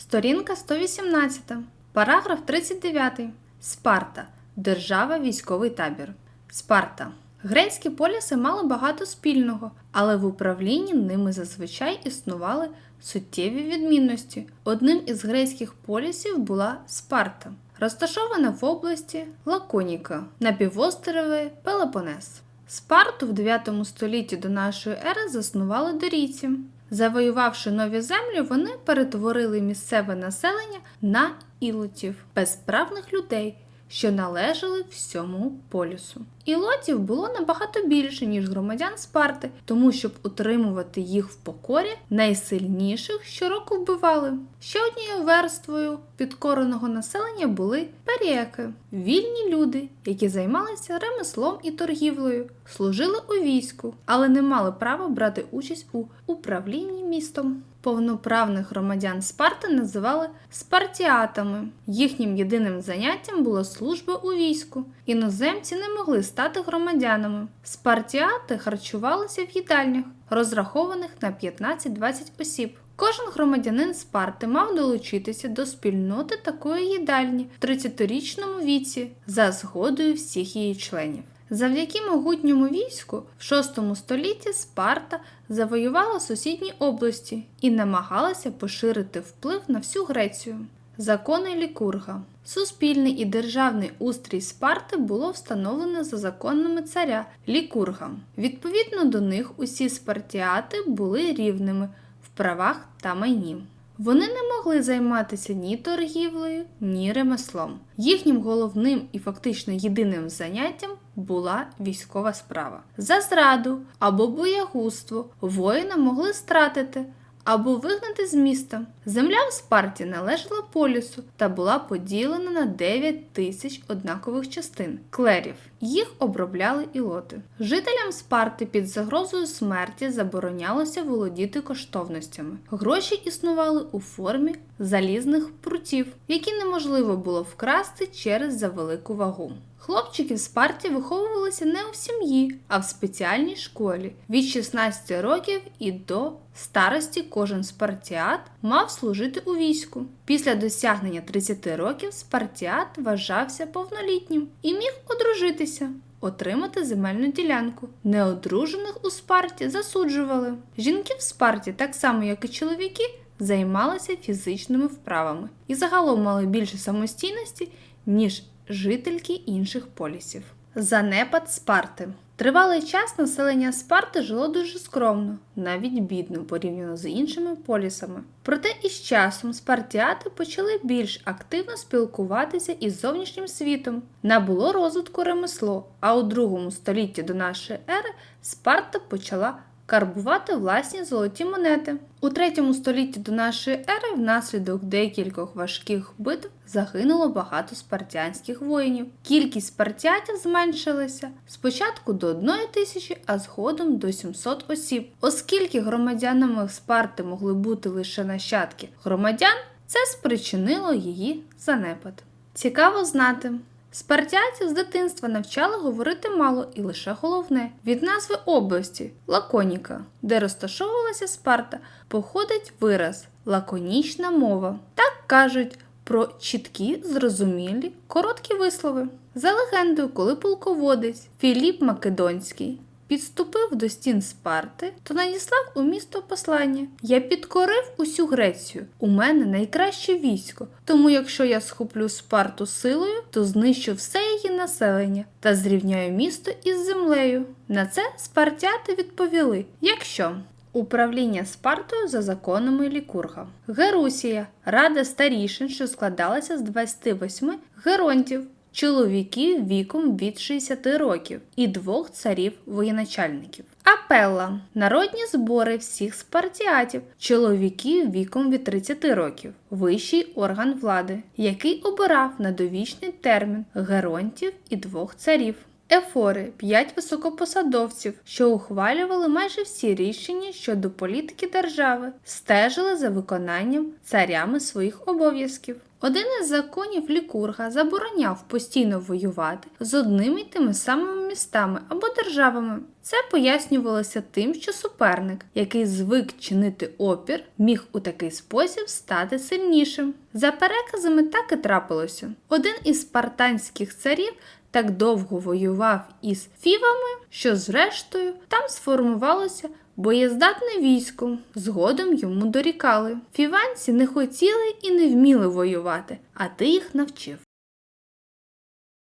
Сторінка 118. Параграф 39. Спарта. Держава військовий табір. Спарта. Грецькі поліси мали багато спільного, але в управлінні ними зазвичай існували суттєві відмінності. Одним із грецьких полісів була Спарта, розташована в області Лаконіка на півострові Пелопонес. Спарту в 9 столітті до нашої ери заснували дорійці. Завоювавши нові землі, вони перетворили місцеве населення на ілотів, безправних людей, що належали всьому полюсу. Ілотів було набагато більше, ніж громадян Спарти, тому щоб утримувати їх в покорі, найсильніших щороку вбивали. Ще однією верствою підкореного населення були переки, вільні люди, які займалися ремеслом і торгівлею, служили у війську, але не мали права брати участь у управлінні містом. Повноправних громадян Спарти називали спартіатами. Їхнім єдиним заняттям була служба у війську. Іноземці не могли стати громадянами. Спартіати харчувалися в їдальнях, розрахованих на 15-20 осіб. Кожен громадянин Спарти мав долучитися до спільноти такої їдальні в 30-річному віці за згодою всіх її членів. Завдяки могутньому війську в VI столітті Спарта завоювала сусідні області і намагалася поширити вплив на всю Грецію. Закони Лікурга. Суспільний і державний устрій Спарти було встановлено за законами царя Лікурга. Відповідно до них усі спартіати були рівними в правах та майні. Вони не могли займатися ні торгівлею, ні ремеслом. Їхнім головним і фактично єдиним заняттям була військова справа. За зраду або боягузтво воїна могли стратити або вигнати з міста. Земля в Спарті належала полісу та була поділена на 9 тисяч однакових частин клерів. Їх обробляли ілоти. Жителям Спарти під загрозою смерті заборонялося володіти коштовностями. Гроші існували у формі залізних прутів, які неможливо було вкрасти через завелику вагу. Хлопчики в Спарті виховувалися не у сім'ї, а в спеціальній школі. Від 16 років і до старості кожен спартіат мав служити у війську. Після досягнення 30 років спартіат вважався повнолітнім і міг одружитися. Отримати земельну ділянку. Неодружених у Спарті засуджували. Жінки в Спарті, так само як і чоловіки, займалися фізичними вправами і загалом мали більше самостійності, ніж жительки інших полісів. Занепад Спарти. Тривалий час населення Спарти жило дуже скромно, навіть бідно порівняно з іншими полісами. Проте із часом спартіати почали більш активно спілкуватися із зовнішнім світом. Набуло розвитку ремесло, а у другому столітті до нашої ери Спарта почала карбувати власні золоті монети. У третьому столітті до нашої ери внаслідок декількох важких битв загинуло багато спартянських воїнів. Кількість спартіатів зменшилася спочатку до 1 тисячі, а згодом до 700 осіб. Оскільки громадянами Спарти могли бути лише нащадки громадян, це спричинило її занепад. Цікаво знати. Спартіатів з дитинства навчали говорити мало і лише головне. Від назви області Лаконіка, де розташовувалася Спарта, походить вираз лаконічна мова. Так кажуть про чіткі, зрозумілі, короткі вислови. За легендою, коли полководець Філіп Македонський підступив до стін Спарти, то надіслав у місто послання. Я підкорив усю Грецію. У мене найкраще військо. Тому, якщо я схоплю Спарту силою, то знищу все її населення та зрівняю місто із землею. На це спартяти відповіли: якщо. Управління Спартою за законами Лікурга. Герусія рада старішин, що складалася з 28 геронтів, чоловіків віком від 60 років і двох царів воєначальників. Апелла народні збори всіх спартіатів, чоловіків віком від 30 років, вищий орган влади, який обирав на довічний термін геронтів і двох царів. Ефори п'ять високопосадовців, що ухвалювали майже всі рішення щодо політики держави, стежили за виконанням царями своїх обов'язків. Один із законів Лікурга забороняв постійно воювати з одними й тими самими містами або державами. Це пояснювалося тим, що суперник, який звик чинити опір, міг у такий спосіб стати сильнішим. За переказами так і трапилося. Один із спартанських царів так довго воював із фівами, що зрештою там сформувалося боєздатне військо. Згодом йому дорікали. Фіванці не хотіли і не вміли воювати, а ти їх навчив.